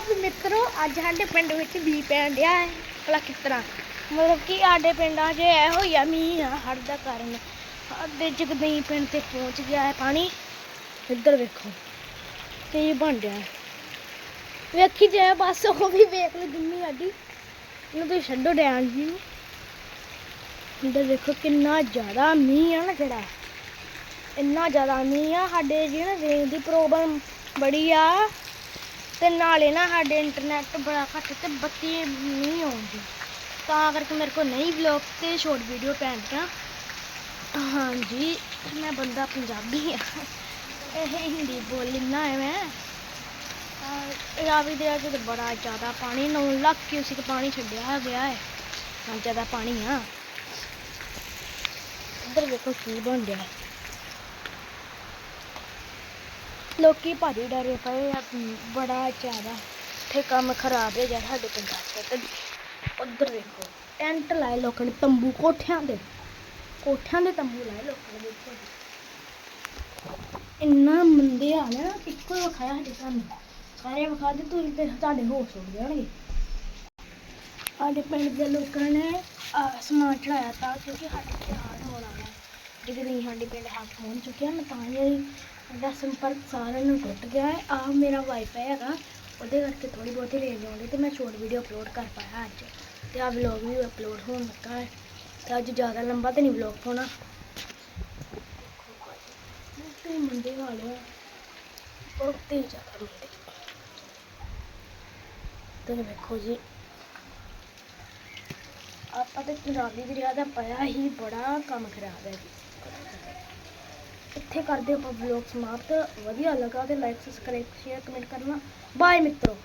ਵੀ ਮਿੱਤਰੋ, ਅੱਜ ਸਾਡੇ ਪਿੰਡ ਵਿੱਚ ਵੀ ਪੈਣ ਡਿਆ ਹੈ। ਭਲਾ ਕਿਸ ਮਤਲਬ ਕਿ ਸਾਡੇ ਪਿੰਡਾਂ 'ਚ ਇਹੋ ਹੀ ਆ, ਮੀਂਹ ਆ, ਹੜ੍ਹ ਦਾ ਕਾਰਨ। ਸਾਡੇ ਜਗਦਈ ਪਿੰਡ ਤੇ ਪਹੁੰਚ ਗਿਆ ਹੈ ਪਾਣੀ। ਇੱਧਰ ਵੇਖੋ ਕੀ ਬਣ ਰਿਹਾ ਵੇਖੀ ਜੇ ਬਸ, ਉਹ ਵੀ ਵੇਖ ਲਓ ਜਿੰਨੀ ਸਾਡੀ। ਇਹਨੂੰ ਤੁਸੀਂ ਛੱਡੋ ਡੈਣ ਜੀ ਨੂੰ। ਇੱਧਰ ਦੇਖੋ ਕਿੰਨਾ ਜ਼ਿਆਦਾ ਮੀਂਹ ਆ ਨਾ ਜਿਹੜਾ। ਇੰਨਾ ਜ਼ਿਆਦਾ ਮੀਂਹ ਆ, ਸਾਡੇ ਜਿਹੜਾ ਰੇਂਜ ਦੀ ਪ੍ਰੋਬਲਮ ਬੜੀ ਆ। ਤੇ ਨਾਲੇ ਨਾ ਸਾਡੇ ਇੰਟਰਨੈਟ ਬੜਾ ਘੱਟ ਤੇ ਬੱਤੀ ਨਹੀਂ ਆਉਂਦੀ। ਤਾਂ ਕਰਕੇ ਮੇਰੇ ਕੋਲ ਨਹੀਂ ਵਲੌਗ ਤੇ ਸ਼ਾਰਟ ਵੀਡੀਓ ਪੈਂਦਾ ਹਾਂਜੀ, ਮੈਂ ਬੰਦਾ ਪੰਜਾਬੀ ਆ। ਇਹ ਹਿੰਦੀ ਬੋਲੀ ਨਾ ਹੈ ਮੈਂ ਅਹ ਰਾਵੀ ਦੇ ਅੱਜ ਤੇ ਬੜਾ ਜ਼ਿਆਦਾ ਪਾਣੀ 9 ਲੱਖ ਕਿਊਸਿਕ ਪਾਣੀ ਛੱਡਿਆ ਗਿਆ ਹੈ। ਹਾਂ ਜ਼ਿਆਦਾ ਪਾਣੀ ਆ। ਇੱਧਰ ਵੇਖੋ ਕੀ ਬਣ ਰਿਹਾ। ਹੈ ਲੋਕੀ ਭਾਰੀ ਡਰੇ ਪਏ ਆ ਬੜਾ ਜ਼ਿਆਦਾ ਇੱਥੇ ਕੰਮ ਖਰਾਬ ਹੋ ਗਿਆ ਸਾਡੇ ਪੰਜਾਬ 'ਚ ਤੇ ਵੇਖੋ, ਟੈਂਟ ਲਾਏ ਲੋਕਾਂ ਨੇ, ਤੰਬੂ ਕੋਠਿਆਂ ਦੇ ਕੋਠਿਆਂ ਦੇ ਤੰਬੂ ਲਾਏ ਲੋਕਾਂ ਨੇ ਇੰਨਾ ਮੰਦੇ ਹਾਲ ਹੈ ਨਾ ਇੱਕੋ ਹੀ ਵਿਖਾਇਆ ਸਾਡੇ ਸਾਨੂੰ। ਸਾਰੇ ਵਿਖਾ ਦੇ ਤੁਸੀਂ ਤੇ ਤੁਹਾਡੇ ਹੋਸ਼ ਉੱਡ ਜਾਣਗੇ ਸਾਡੇ ਪਿੰਡ ਦੇ ਲੋਕਾਂ ਨੇ ਸਮਾਨ ਚੜਾਇਆ ਤਾਂ ਕਿਉਂਕਿ ਸਾਡੇ ਤਿਉਹਾਰ ਹੋਣ ਵਾਲਾ ਹੈ। ਜਿਹਦੇ ਸਾਡੇ ਪਿੰਡ ਹੱਥ ਹੋਣ ਚੁੱਕਿਆ, ਮੈਂ ਤਾਂ ਹੀ ਦਾ ਸੰਪਰਕ ਸਾਰਿਆਂ ਨੂੰ ਟੁੱਟ ਗਿਆ ਹੈ। ਆ ਮੇਰਾ ਵਾਈਫਾਈ ਹੈਗਾ, ਉਹਦੇ ਕਰਕੇ ਥੋੜੀ ਬਹੁਤੀ ਰੇਂਜ ਆਉਂਦੀ ਤੇ ਮੈਂ ਸ਼ੋਰਟ ਵੀਡੀਓ ਅਪਲੋਡ ਕਰ ਪਾਇਆ ਅੱਜ। ਤੇ ਆ ਵਲੌਗ ਵੀ ਅਪਲੋਡ ਹੋਣ ਲੱਗਾ ਹੈ। ਤੇ ਅੱਜ ਜ਼ਿਆਦਾ ਲੰਬਾ ਤੇ ਨਹੀਂ ਵਲੌਗ ਹੋਣਾ। ਤੇ ਮੰਦੇ ਵਾਲੇ ਬਹੁਤ ਤੇਜ਼ ਜ਼ਿਆਦਾ ਮੰਦੇ ਤੇ ਵੇਖੋ ਜੀ। ਆਪਾਂ ਤੇ ਚੁਰਾਲੀ ਦਰਿਆ ਦਾ ਪਿਆ ਹੀ ਬੜਾ ਕੰਮ ਖਰਾਬ ਹੈ ਜੀ। ਇੱਥੇ ਕਰਦੇ ਆਪਾਂ ਵਲੌਗ ਸਮਾਪਤ। ਵਧੀਆ ਲੱਗਾ ਤੇ ਲਾਈਕ ਸਬਸਕ੍ਰਾਈਬ ਸ਼ੇਅਰ ਕਮੈਂਟ ਕਰਨਾ। ਬਾਏ ਮਿੱਤਰੋ।